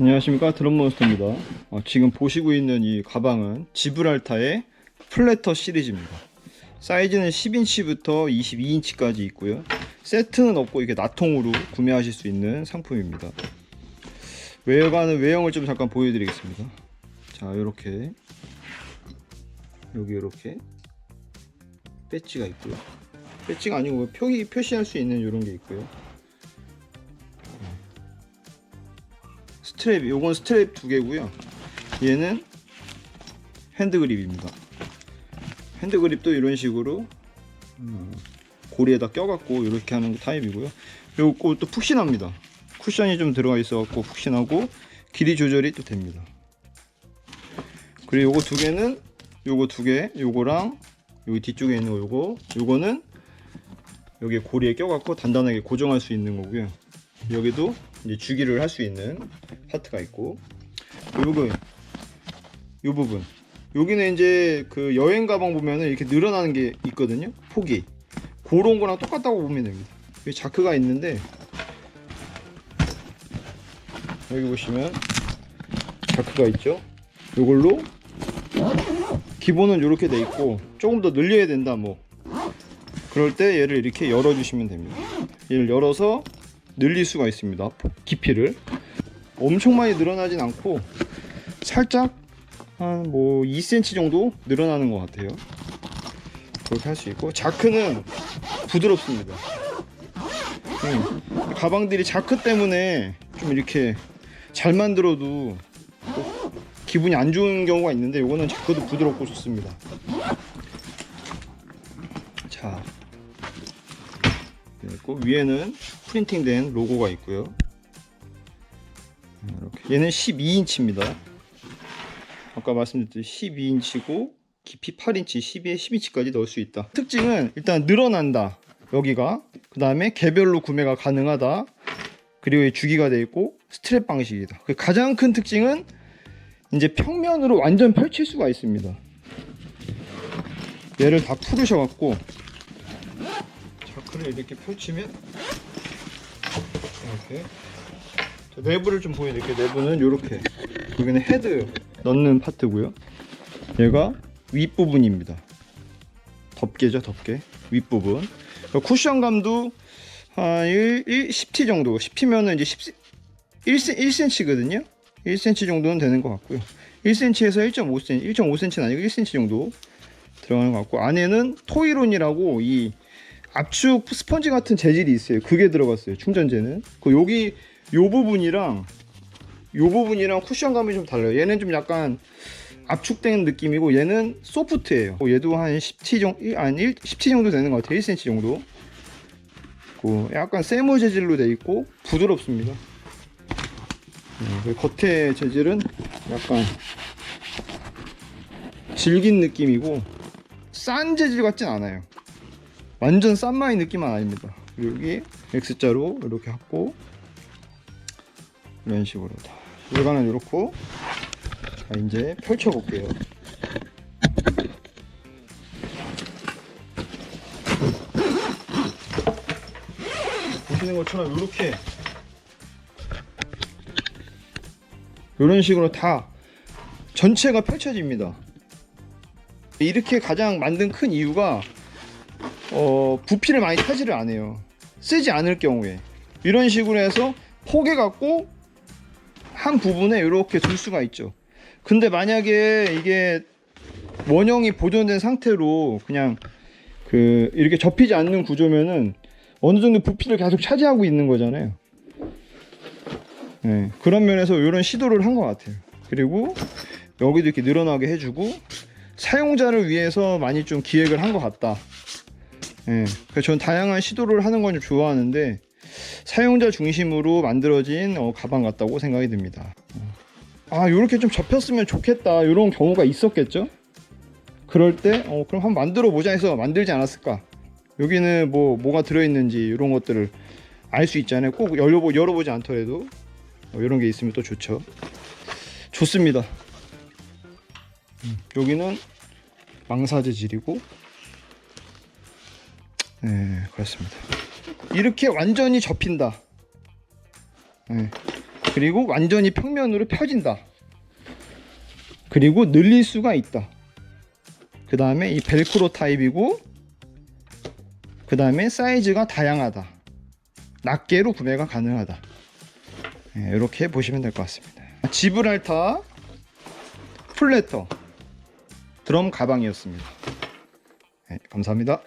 안녕하십니까. 드럼몬스터입니다. 어, 지금 보시고 있는 이 가방은 지브랄타의 플래터 시리즈입니다. 사이즈는 10인치부터 22인치까지 있고요. 세트는 없고 이게 나통으로 구매하실 수 있는 상품입니다. 외관은 외형을 좀 잠깐 보여드리겠습니다. 자 이렇게. 여기 이렇게 배지가 있고요. 배지가 아니고 표기, 표시할 수 있는 이런 게 있고요 스트랩 요건 스트랩 두 개고요. 얘는 핸드 그립입니다. 핸드 그립도 이런 식으로 음, 고리에다 껴갖고 이렇게 하는 타입이고요. 요거 또 푹신합니다. 쿠션이 좀 들어가 있어갖고 푹신하고 길이 조절이 또 됩니다. 그리고 요거 두 개는 요거 두 개 요거랑 여기 뒤쪽에 있는 거 요거. 요거는 여기 고리에 껴갖고 단단하게 고정할 수 있는 거고요. 여기도 이제 주기를 할 수 있는 파트가 있고 요거 요 부분. 여기는 이제 그 여행 가방 보면은 이렇게 늘어나는 게 있거든요. 폭이 그런 거랑 똑같다고 보면 됩니다. 여기 자크가 있는데 여기 보시면 자크가 있죠? 요걸로 기본은 이렇게 돼 있고 조금 더 늘려야 된다 뭐. 그럴 때 얘를 이렇게 열어 주시면 됩니다. 얘를 열어서 늘릴 수가 있습니다. 깊이를. 엄청 많이 늘어나진 않고 살짝 한 뭐 2cm 정도 늘어나는 것 같아요. 그렇게 할 수 있고 자크는 부드럽습니다. 음, 가방들이 자크 때문에 좀 이렇게 잘 만들어도 또 기분이 안 좋은 경우가 있는데 이거는 자크도 부드럽고 좋습니다. 자 그리고 위에는 프린팅된 로고가 있고요. 이렇게 얘는 12인치입니다. 아까 말씀드렸듯이 12인치고 깊이 8인치, 12에 12인치까지 넣을 수 있다. 특징은 일단 늘어난다. 여기가 그 다음에 개별로 구매가 가능하다. 그리고 주기가 되어 있고 스트랩 방식이다. 그 가장 큰 특징은 이제 평면으로 완전 펼칠 수가 있습니다. 얘를 다 풀으셔갖고 자크를 이렇게 펼치면 이렇게. 자, 내부를 좀 보여드릴게요. 내부는 이렇게. 여기는 헤드 넣는 파트고요. 얘가 윗부분입니다. 덮개죠 덮개. 윗부분. 쿠션감도 한 1, 1, 10T 정도. 10T면은 이제 10, 1, 1cm거든요. 1cm 정도는 되는 것 같고요. 1cm에서 1.5cm 1.5cm는 아니고 1cm 정도 들어가는 것 같고 안에는 토이론이라고 이 압축 스펀지 같은 재질이 있어요. 그게 들어갔어요. 충전재는. 그 여기 요 부분이랑 요 부분이랑 쿠션감이 좀 달라요. 얘는 좀 약간 압축된 느낌이고 얘는 소프트예요. 얘도 한 10T 정도 아니 1, 10T 정도 되는 것 같아요. 1cm 정도. 그 약간 세모 재질로 돼 있고 부드럽습니다. 네, 겉에 재질은 약간 질긴 느낌이고 싼 재질 같진 않아요. 완전 싼마이 느낌은 아닙니다. 여기 X자로 이렇게 하고 이런 식으로 다 외관은 이렇고 자 이제 펼쳐 볼게요. 보시는 것처럼 이렇게 이런 식으로 다 전체가 펼쳐집니다. 이렇게 가장 만든 큰 이유가 어, 부피를 많이 타지를 않아요. 쓰지 않을 경우에 이런 식으로 해서 포개 갖고 한 부분에 이렇게 둘 수가 있죠. 근데 만약에 이게 원형이 보존된 상태로 그냥 그 이렇게 접히지 않는 구조면은 어느 정도 부피를 계속 차지하고 있는 거잖아요. 네, 그런 면에서 이런 시도를 한 것 같아요. 그리고 여기도 이렇게 늘어나게 해주고 사용자를 위해서 많이 좀 기획을 한 것 같다. 예, 그래서 저는 다양한 시도를 하는 건좀 좋아하는데 사용자 중심으로 만들어진 어, 가방 같다고 생각이 듭니다. 아, 이렇게 좀 접혔으면 좋겠다. 이런 경우가 있었겠죠? 그럴 때, 어, 그럼 한번 만들어 보자 해서 만들지 않았을까? 여기는 뭐, 뭐가 들어있는지 이런 것들을 알 수 있잖아요. 꼭 열어보, 열어보지 않더라도 어, 이런 게 있으면 또 좋죠. 좋습니다. 음, 여기는 망사 재질이고 네, 그렇습니다. 이렇게 완전히 접힌다. 네. 그리고 완전히 평면으로 펴진다. 그리고 늘릴 수가 있다. 그 다음에 이 벨크로 타입이고, 그 다음에 사이즈가 다양하다. 낱개로 구매가 가능하다. 네, 이렇게 보시면 될 것 같습니다. 지브랄타 플래터 드럼 가방이었습니다. 네, 감사합니다.